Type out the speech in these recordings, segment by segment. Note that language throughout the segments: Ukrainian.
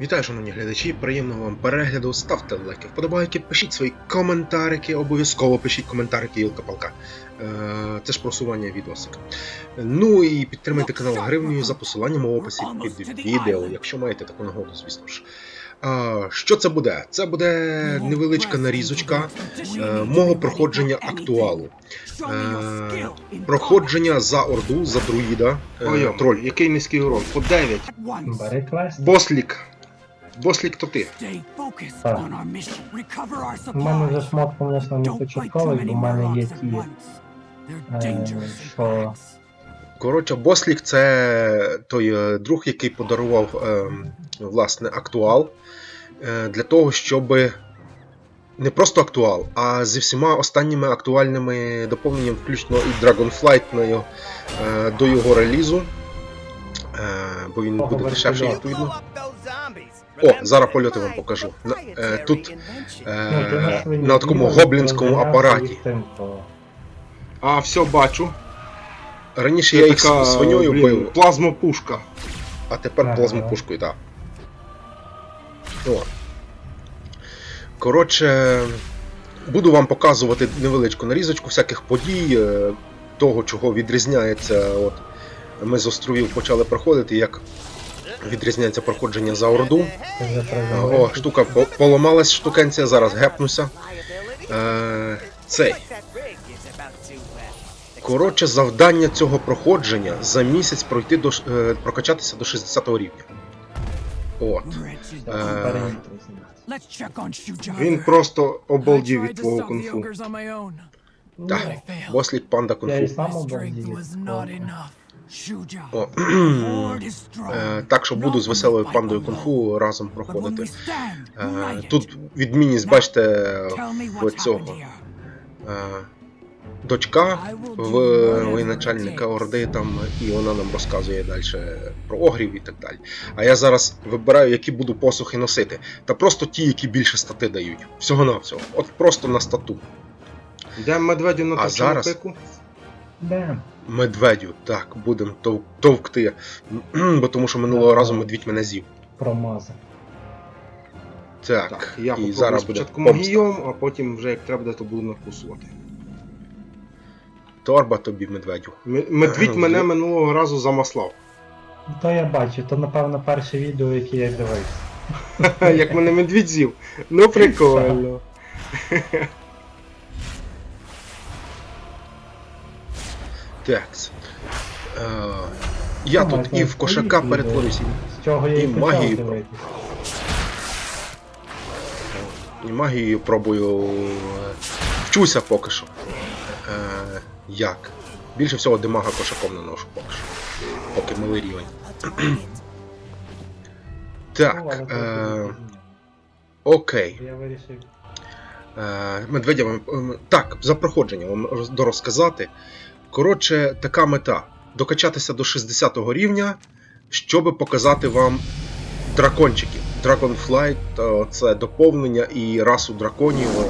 Вітаю, шановні глядачі, приємного вам перегляду. Ставте лайки, вподобайки, пишіть свої коментарики, обов'язково пишіть коментарики Ілка-Палка. Е, Це ж просування відосика. Ну і підтримайте канал гривнею за посиланням у описі під відео, якщо маєте таку нагоду, звісно ж. Що це буде? Це буде невеличка нарізочка е, мого проходження актуалу. Е, Проходження за Орду, за друїда. Ой, троль. який низький урон? По 9. Бери квест. Бослік. То ти. Так. У мене вже шмат, звісно, не початковий, бо в мене є ті, е, що Коротше, Бослік це той е, друг, який подарував е, власне актуал е, для того, щоб не просто актуал, а зі всіма останніми актуальними доповненнями, включно і Dragonflight на його, е, до його релізу. Е, бо він буде дешевший, відповідно. О, зараз польоти вам покажу. На- е, тут, Е, ну, на такому гоблінському апараті. А, все, бачу. Раніше Це я їх така, свиньою блін, бив, Плазмопушка. а тепер Ага. плазмопушкою, так. О. Коротше, буду вам показувати невеличку нарізочку всяких подій, е, того, чого відрізняється. От, ми з островів почали проходити, як відрізняється проходження за Орду. О, штука поламалась штукенція, зараз гепнуся. Е, цей. Коротше, завдання цього проходження за місяць пройти до е, прокачатися до 60 рівня. От. Е. Він просто обалдів від твого кунг-фу. Так, Бослік панда Я і кунг-фу. О, е, так що буду з веселою пандою кунг-фу разом проходити. Е, Тут відмінність, бачите, в цього е, дочка в воєначальника Орди там, і вона нам розказує далі про огрів і так далі. А я зараз вибираю, які буду посухи носити. Та просто ті, які більше стати дають. Всього-навсього. От просто на стату. Йдемо медведю на А зараз? пику. Де? Медведю, так, будемо тов- товкти. Бо тому що минулого разу медвідь мене з'їв. Промазав. Так, Так, я і зараз спочатку помста. магієм, а потім вже як треба то буду накусувати. Торба тобі, медведю. М- Медвідь мене ну. минулого разу замаслав. То я бачу, то напевно перше відео, яке я дивився. Як мене медвідь з'їв. Ну прикольно. Такс. Е, я Ну, тут і в кошака перетворюся, З чого я і магію і магією пробую. е, Вчуся поки що. Е, як? Більше всього демага кошаком наношу поки що. Поки малий рівень. Ну, Так. Е, окей. Я вирішив. Е, Медведя ем, Так, за проходження вам роз- дорозказати. Коротше, така мета: докачатися до 60 рівня, щоб показати вам дракончиків. Dragonflight е, це доповнення і расу драконів. е,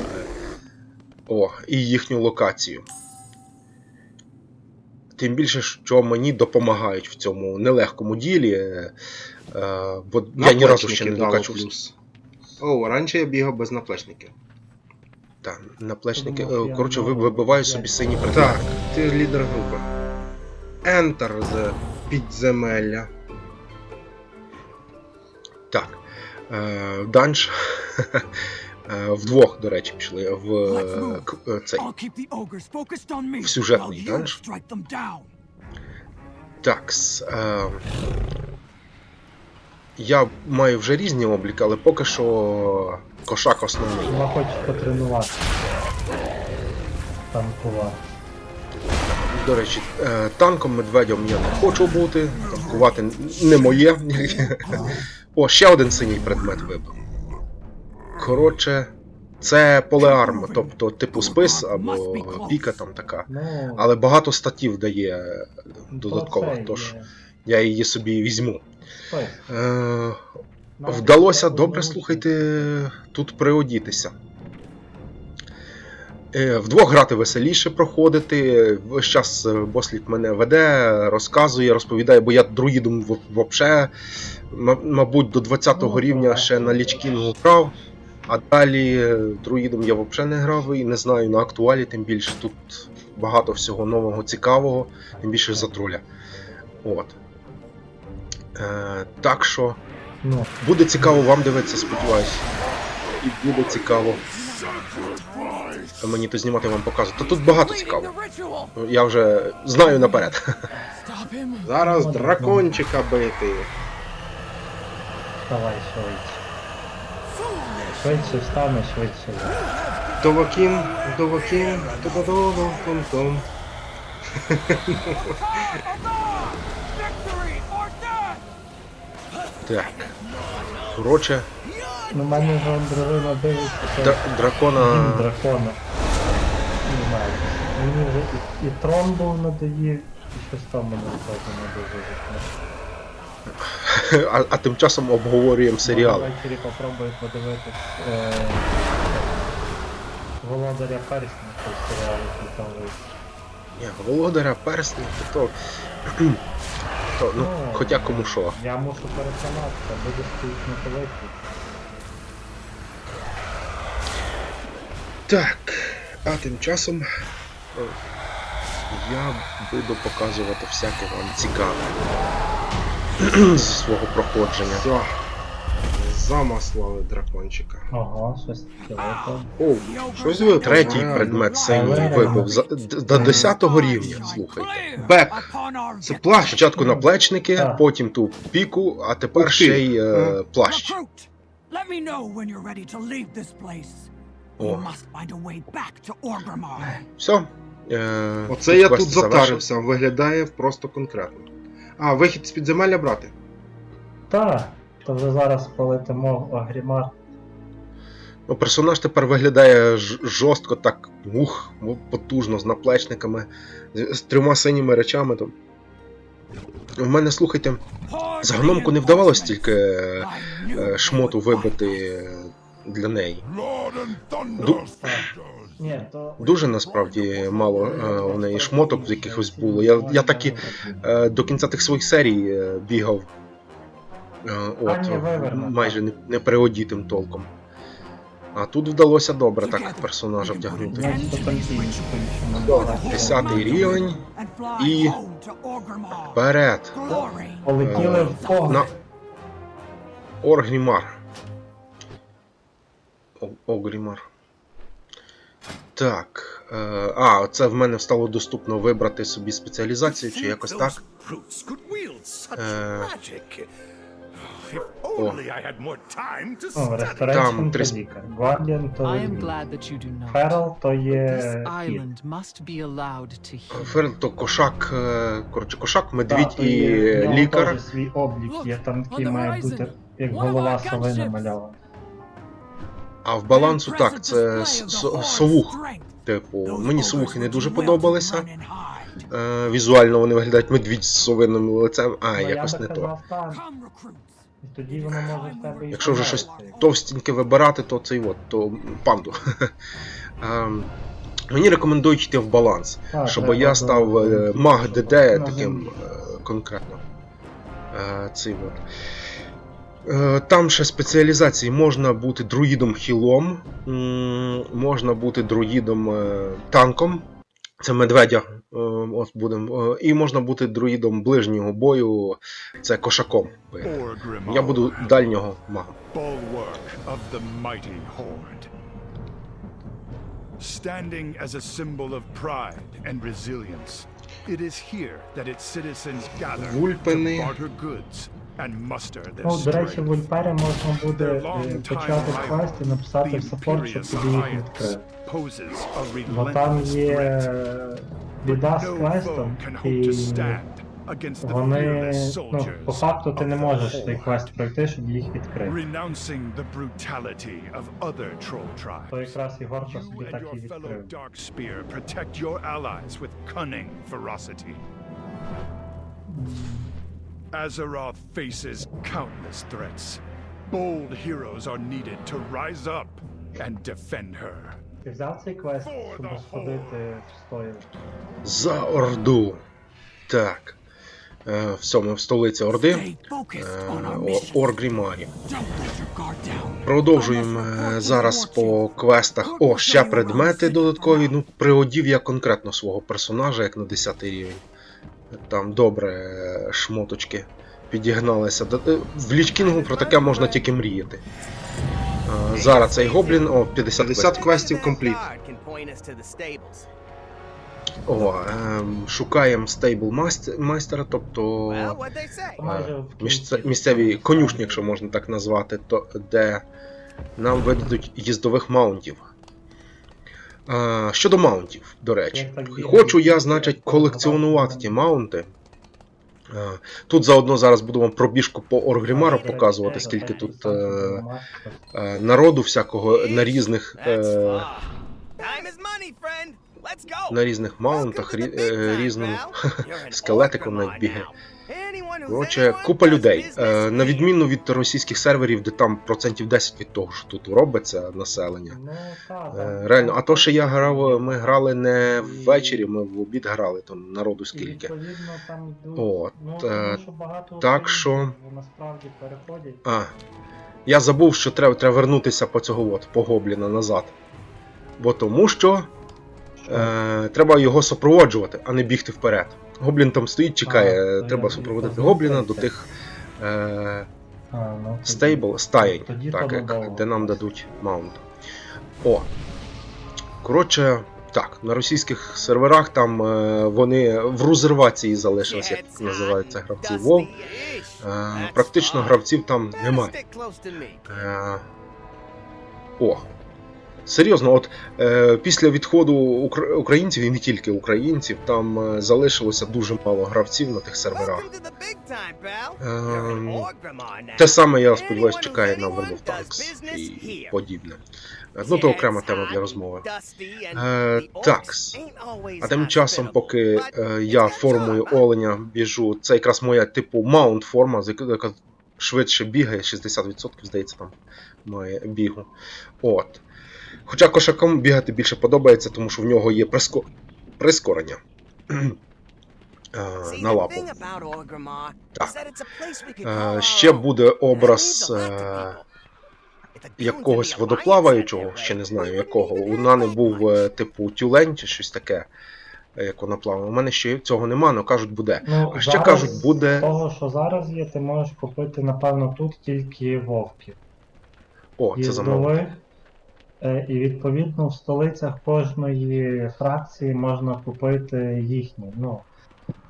О, і їхню локацію. Тим більше, що мені допомагають в цьому нелегкому ділі. е, Бо я ні разу ще не докачувався. О, раніше я бігав без наплечників. Так, наплечники. Е, Коротше, ви- вибиваю собі сині предмети. Так, ти ж лідер групи. Enter з підземелля. Так. Е, данж. Е, Вдвох, до речі, пішли в е, е, цей. в сюжетний данж. Так. Я маю вже різні обліки, але поки що кошак основний. Вона хоче потренувати. Танкувати. До речі, е, танком медведем я не хочу бути. Танкувати не моє. О, ще один синій предмет вибив. Коротше, це полеарм, тобто типу спис або піка там така. Ну, Але багато статів дає то додатково, тож я її собі візьму. Е, вдалося добре слухайте тут приодітися. Е, Вдвох грати веселіше проходити. Весь час е, Бослік мене веде, розказує, розповідає, бо я друїдом в- вообще, мабуть, до 20-го рівня ще на Лічкінгу грав, а далі е, друїдом я взагалі не грав і не знаю на актуалі, тим більше тут багато всього нового, цікавого, тим більше за троля. От. Е, так що Ну, буде цікаво вам дивитися, сподіваюся. І буде цікаво. А мені то знімати вам показувати. Та тут багато цікаво. Я вже знаю наперед. Зараз дракончика бити. давай швидше. Швидше встане, швидше. лягне. Довакін, довакін, Так. Коротше, Ну, в мене он дружина дивиться, дра- дракона. дракона. Не знаю. Мені вже і, і трон був надоїв, і щось там мене теж не дуже. А, а тим часом обговорюємо серіал. Може, Ввечері попробую подивитись е, Володаря Персня, той серіал, який там вийшов. Ні, володаря перснів, то, то, Ну, ну, хоча кому що. Я мушу переконатися, будеш стоїть на телефі. Так, а тим часом е, я буду показувати всяке вам цікаве зі свого проходження. Все. Замаслали дракончика. Ага, щось таке випав. О, щось ви Третій предмет синій вибив за, д- до 10 рівня, слухайте. Бек. Це плащ. Спочатку наплечники, Так. потім ту піку, а тепер ще й е, плащ. Let me know when you're ready to leave this place. О. You must find a way back to Orgrimmar. Все. Е, Оце я квест тут затарився, виглядає просто конкретно. А, вихід з підземелля брати. Та, то вже зараз полетимо в Агрімар. Ну, персонаж тепер виглядає жорстко, так ух, потужно, з наплечниками, з, з трьома синіми речами. Там. У мене, слухайте, з гномку не вдавалось стільки е, е, шмоту вибити е, для неї. Ду- Дуже насправді мало е, у неї шмоток якихось було. Я, я так і е, до кінця тих своїх серій е, бігав. Е, от, майже не, не переодітим толком. А тут вдалося добре так персонажа вдягнути. Значить, то там ті, по-іншому. Десятий рівень. і Вперед! Полетіли Е, в. На Оргрімар. Огрімар. Так. Е, а, це в мене стало доступно вибрати собі спеціалізацію чи якось так. Е, О, Там три то сп-. Guardian то I am glad that you do not. Ферл то є This кіт. island must be allowed to heal. Ферл то кошак, е, коротше, кошак, медвідь і лікар. теж свій облік є, там такий має бути, як голова сови намальована. А в балансу так, це со- совух. Типу, мені совухи не дуже подобалися. Е, візуально вони виглядають медвідь з совинним лицем, а Ну, якось не то. так, і тоді воно може в тебе і Якщо вже щось подобається. товстеньке вибирати, то цей от, то панду. Ем, Мені рекомендують йти в баланс, Так, щоб треба я став е, до- маг щоб ДД на таким землі. е, конкретно. Е, Цей от. Е, Там ще спеціалізації можна бути друїдом хілом, м, можна бути друїдом е, танком. Це медведя. Е, От будемо. е, І можна бути друїдом ближнього бою, це кошаком. Я буду дальнього horde. Standing as a symbol of pride and resilience, it is here that its citizens gather Вульпини. to barter goods and muster their Ну, до речі, в. Ульпері можна буде е, почати квест і написати в саппорт, щоб тобі їх Alliance, відкрити. poses a Бо там relentless є threat. біда з No foe квестом, can hope to і stand against the вони, fearless ну, по soldiers факту ти не of the можеш цей Horde. квест пройти, щоб їх відкрити. renouncing the brutality of other troll То tribes. якраз і Горка You собі and так і your fellow відкрив. Darkspear protect your allies with cunning ferocity. Azeroth faces countless threats. Bold heroes are needed to rise up and defend her. Ти взяв цей квест, щоб сходити в стою? За Орду. Так. Е, все, ми в столиці Орди. Е, Оргрімарі. Продовжуємо е, зараз по квестах. О, ще предмети додаткові. Ну, приодів я конкретно свого персонажа, як на 10 рівень. Там добре е, шмоточки підігналися. Е, В Лічкінгу про таке можна тільки мріяти. Е, Зараз цей гоблін, о, 50 50 квестів. квестів компліт. О, ем, шукаємо стейбл майстера, тобто е, місце- місцеві конюшні, якщо можна так назвати, то, де нам видадуть їздових маунтів. Е, щодо маунтів, до речі, хочу я, значить, колекціонувати ті маунти. Тут заодно зараз буду вам пробіжку по Оргрімару показувати, скільки тут е, е, народу всякого на різних, е, на різних маунтах, рі, е, різному скелетиком навіть бігає. Коротше, купа людей. Е, на відміну від російських серверів, де там процентів 10 від того, що тут робиться населення. Ну, Е, реально, а то, що я грав, ми грали не ввечері, ми в обід грали, там народу скільки. Йдуть, От, ну, е, так що- насправді переходять. А. Я забув, що треба, треба вернутися по цього от, по гобліна назад. Бо тому Що? Е, треба його супроводжувати, а не бігти вперед. Гоблін там стоїть, чекає, А, треба супроводити гобліна до тих. Е, А, ну, стейбл, стаєнь, тоді так, як, де нам дадуть маунт. О. Коротше, так, на російських серверах там е, вони в резервації залишились, як називаються гравці WoW. Е, практично гравців там немає. Е, о. Серйозно, от е, після відходу укр- українців і не тільки українців, там е, залишилося дуже мало гравців на тих серверах. Ем, Те саме, я сподіваюся, чекає на World of Tanks і подібне. Е, Ну, то окрема тема для розмови. Е, такс. А тим часом, поки е, я формою оленя біжу, це якраз моя типу маунт форма, яка швидше бігає, 60% здається, там має бігу. От. Хоча кошаком бігати більше подобається, тому що в нього є приско... прискорення. На лапу. Так. Е, ще буде образ е, якогось водоплаваючого, ще не знаю якого. У Нани був е, типу тюлень чи щось таке, як вона плавала. У мене ще цього нема, але кажуть, буде. Ну, А ще зараз кажуть, буде- З того, що зараз є, ти можеш купити, напевно, тут тільки вовків. О, це замовлення. Е, І відповідно в столицях кожної фракції можна купити їхні. Ну,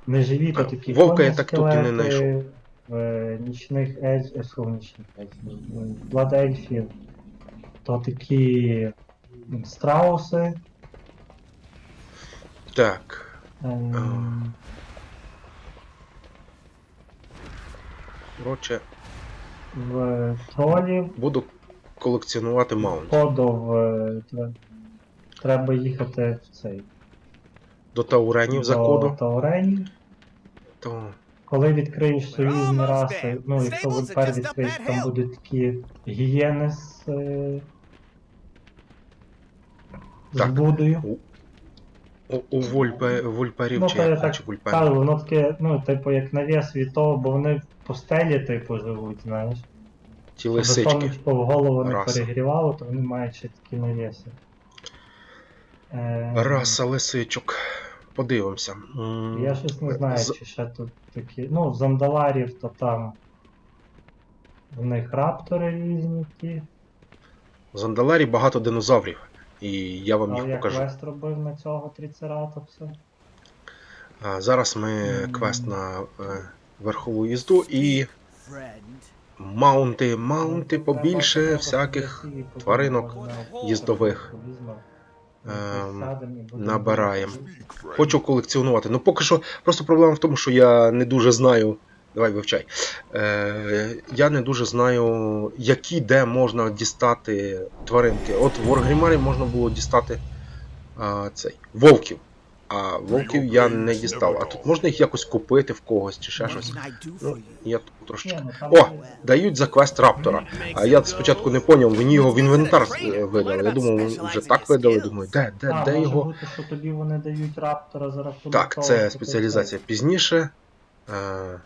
не живі, то такі вовка я так тут і не знайшов. е, нічних ельф, е, нічних ельфів, бладельфів, то такі страуси. Так. ем, В тролів буду колекціонувати маунт. ходов е, треба їхати в цей До тауренів за до коду. Тауренів. То... Коли відкриєш союзні раси, ну якщо ви тепер відкриєш, там будуть такі гієни з, е, з Будою. У, у вульпе, вульперів Ну, чи, як, так чи кажу, воно таке, ну, типу, як навіс від того, бо вони в постелі, типу, живуть, знаєш. Ті лисички. в голову не Раса. перегрівало, то вони мають ще такі навіси. Е, Раса лисичок. Подивимося. М, Я щось не знаю, з- чи ще тут такі. Ну, в зандаларів, то там в них раптори різні ті. В Зандаларі багато динозаврів. І я вам Але їх як покажу. квест робив на цього трицератопса? А, зараз ми М. квест на е, верхову їзду і маунти, маунти побільше всяких тваринок їздових. ем, набираємо. Хочу колекціонувати. Ну поки що, просто проблема в тому, що я не дуже знаю. Давай вивчай. Е, я не дуже знаю, які де можна дістати тваринки. От в Wargrimmar можна було дістати а, цей, вовків. А вовків я не дістав. А тут можна їх якось купити в когось чи ще щось. Ну, я тут трошечки. Ну, О! Дають за квест Раптора. А я спочатку не поняв, мені його в інвентар видали. Я думав, вже так видали. Думаю, де, де, А, де його? бути, що тобі вони дають раптора за рахунок Так, того, це що ти спеціалізація пізніше. Е,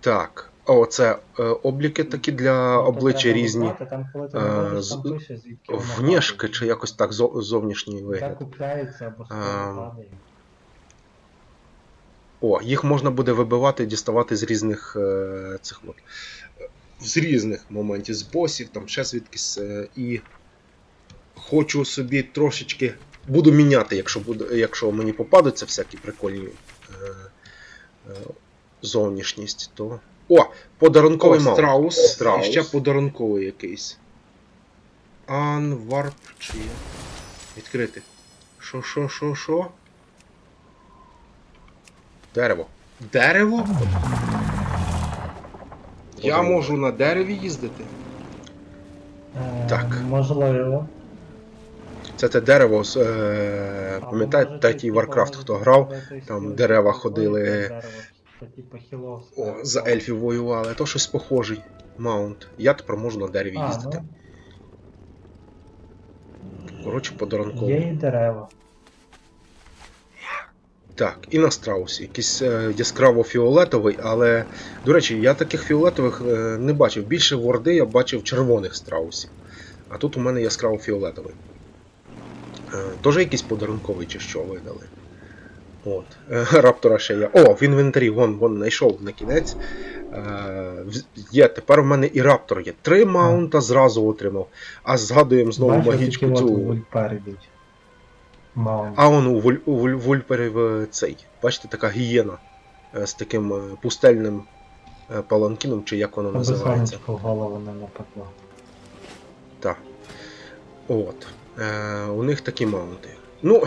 так. О, це е, обліки такі для Ну, обличчя різні. Е, воно чи якось так зо- зовнішній вигляд. купляється або Ем, кого. О, їх можна буде вибивати, і діставати з різних е, цих от. З різних моментів, з босів, там ще звідкись. Е, і хочу собі трошечки. Буду міняти, якщо буде, якщо мені попадуться всякі прикольні е, е, зовнішність, то. О! Подарунковий О, страус. Страус. І ще подарунковий якийсь. Анварп чи? Відкрити. Що, що, що, що? Дерево. Дерево? Я можу на дереві їздити. Е, так. Можливо. Це те дерево, е, пам'ятаєте, третій Warcraft, хто грав, там дерева ходили. Що, типу. О, за ельфів воювали, то щось похожий. Маунт. Я тепер можу на дереві А, їздити. Коротше, ну, подарунковий. є і дерева. Так, і на страусі. Якийсь е, яскраво фіолетовий, але, до речі, я таких фіолетових е, не бачив. Більше в Орди я бачив червоних страусів. А тут у мене яскраво фіолетовий. Е, Теж якийсь подарунковий чи що видали. От. Е, Раптора ще є. О, в інвентарі вон, вон знайшов на кінець. Е, Є, тепер в мене і раптор є. Три маунта зразу отримав. А згадуємо знову Бачиш, магічку цю. А он у, вуль, у вуль, вульперів е, цей. Бачите, така гієна е, з таким пустельним паланкіном, чи як воно називається. голову не напекло. Так. От. Е, у них такі маунти. Ну,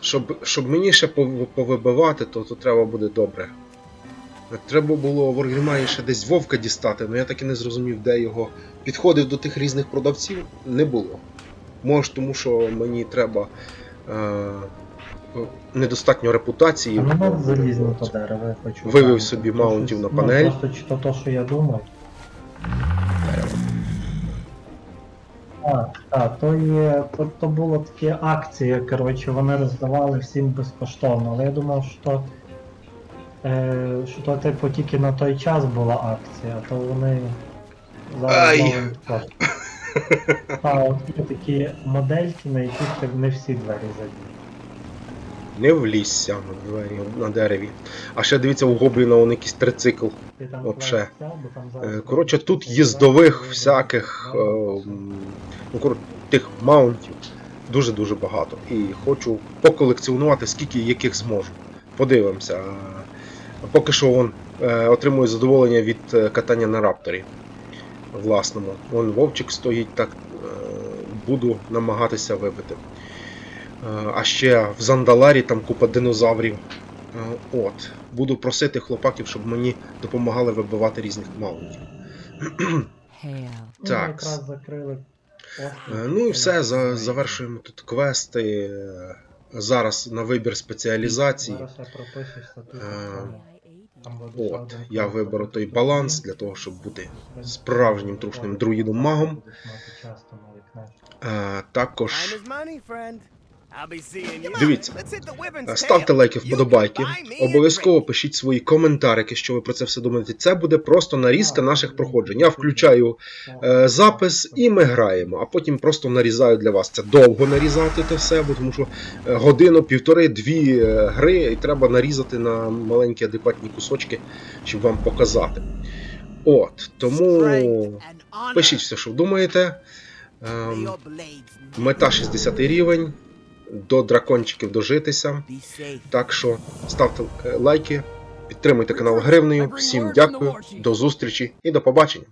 щоб, щоб мені ще повибивати, то, то треба буде добре. Треба було в Оргрімаї ще десь вовка дістати, але я так і не зрозумів, де його. Підходив до тих різних продавців, не було. Може, тому що мені треба е, недостатньо репутації. А мене залізно то дерево, я хочу. Вивів собі маунтів на ну, панель. Просто чи то, то, що я думав. А, так, то є. То, то було такі акції, коротше, вони роздавали всім безкоштовно. Але я думав, що. Е, що то типу тільки на той час була акція, то вони зараз Ай. знову от є такі модельки, на яких не всі двері забіли. Не влізся на двері на дереві. А ще дивіться, у гобліна он якийсь трицикл. Ти там Вообще. клас взяв, бо там зараз Е, Коротше, тут їздових всяких е, м, ну, тих маунтів дуже-дуже багато. І хочу поколекціонувати, скільки яких зможу. Подивимося. Поки що вон, е, отримую задоволення від е, катання на рапторі власному. Вон вовчик стоїть, так е, буду намагатися вибити. А ще в Зандаларі там купа динозаврів. От. Буду просити хлопаків, щоб мені допомагали вибивати різних маунтів. Hail. Ну, Так. якраз закрили. Е, Ну і все, за, завершуємо тут квести. Е, Зараз на вибір тут. Е, От, я виберу той баланс для того, щоб бути справжнім трушним друїдом-магом. Також Дивіться. Е, Ставте лайки, вподобайки. Обов'язково пишіть свої коментарики, що ви про це все думаєте. Це буде просто нарізка наших проходжень. Я включаю е, запис і ми граємо, а потім просто нарізаю для вас. Це довго нарізати те все, бо тому що е, годину, півтори, дві е, гри, і треба нарізати на маленькі адекватні кусочки, щоб вам показати. От, тому пишіть все, що думаєте. Blades Мета 60 рівень. До дракончиків дожитися. Так що ставте е, лайки, підтримуйте канал гривнею. Всім дякую, до зустрічі і до побачення.